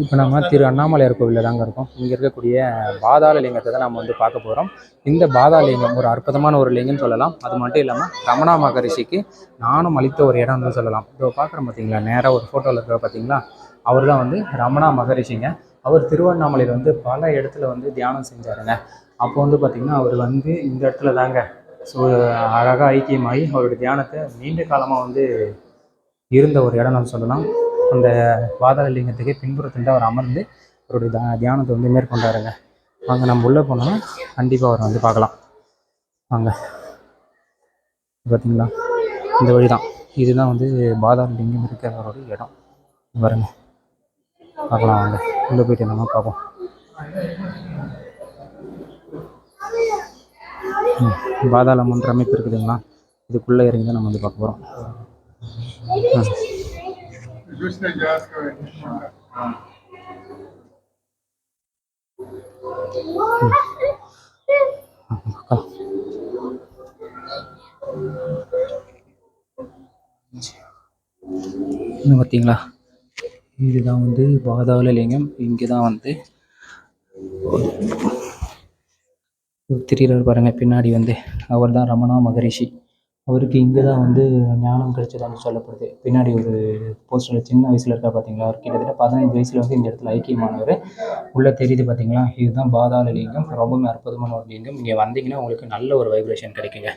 இப்போ நம்ம திரு அண்ணாமலையார் கோவிலில் தாங்க இருக்கோம். இங்கே இருக்கக்கூடிய பாதாள லிங்கத்தை தான் நம்ம வந்து பார்க்க போகிறோம் இந்த பாதாள லிங்கம் ஒரு அற்புதமான ஒரு லிங்கம்னு சொல்லலாம். அது மட்டும் இல்லாமல் ரமணா மகரிஷிக்கு நானும் அளித்த ஒரு இடம்னு சொல்லலாம். இப்போ பார்க்குறோம் பார்த்தீங்களா? நேராக ஒரு ஃபோட்டோவில் இருக்கிற பார்த்தீங்களா? அவர் தான் வந்து ரமணா மகரிஷிங்க. அவர் திருவண்ணாமலையில் வந்து பல இடத்துல வந்து தியானம் செஞ்சாருங்க. அப்போ வந்து பார்த்திங்கன்னா அவர் வந்து இந்த இடத்துல தாங்க. ஸோ அழகாக ஐக்கியமாகி அவருடைய தியானத்தை நீண்ட காலமாக வந்து இருந்த ஒரு இடம் நம்ம சொல்லலாம். அந்த பாதாள லிங்கத்துக்கு பின்புறத்தில் அவர் அமர்ந்து அவருடைய தா- தியானத்தை வந்து மேற்கொண்டாருங்க. வாங்க நம்ம உள்ளே போனோம்னா கண்டிப்பாக அவரை வந்து பார்க்கலாம். வாங்க. பார்த்தீங்களா இந்த வழி தான் இதுதான் வந்து பாதாள லிங்கம் இருக்கிறவரோட இடம். வருங்க பார்க்கலாம் வாங்க. உள்ளே போயிட்டு நம்ம பார்ப்போம். ம், பாதாளம் ஒன்று அமைப்பு இருக்குதுங்களா? இதுக்குள்ளே இறங்கி தான் நம்ம வந்து பார்க்க போகிறோம் இன்னும் பார்த்தீங்களா? இதுதான் வந்து பாதாள லிங்கம். இங்கே தான் வந்து திரியிறார் பாருங்க பின்னாடி வந்து அவர் தான் ரமணா மகரிஷி. அவருக்கு இங்கே தான் வந்து ஞானம் கிடைச்சதான்னு சொல்லப்படுது. பின்னாடி ஒரு போஸ்டர் சின்ன வயசில் இருக்கா பார்த்தீங்களா அவர் கிட்டத்தட்ட பதினைந்து வயசில் வந்து இந்த இடத்துல ஐக்கியமானவர். உள்ளே தெரியுது பார்த்தீங்களா இதுதான் பாதாள லிங்கம். ரொம்பவுமே அற்புதமான ஒரு லிங்கம். நீங்கள் வந்தீங்கன்னா உங்களுக்கு நல்ல ஒரு வைப்ரேஷன் கிடைக்குங்க.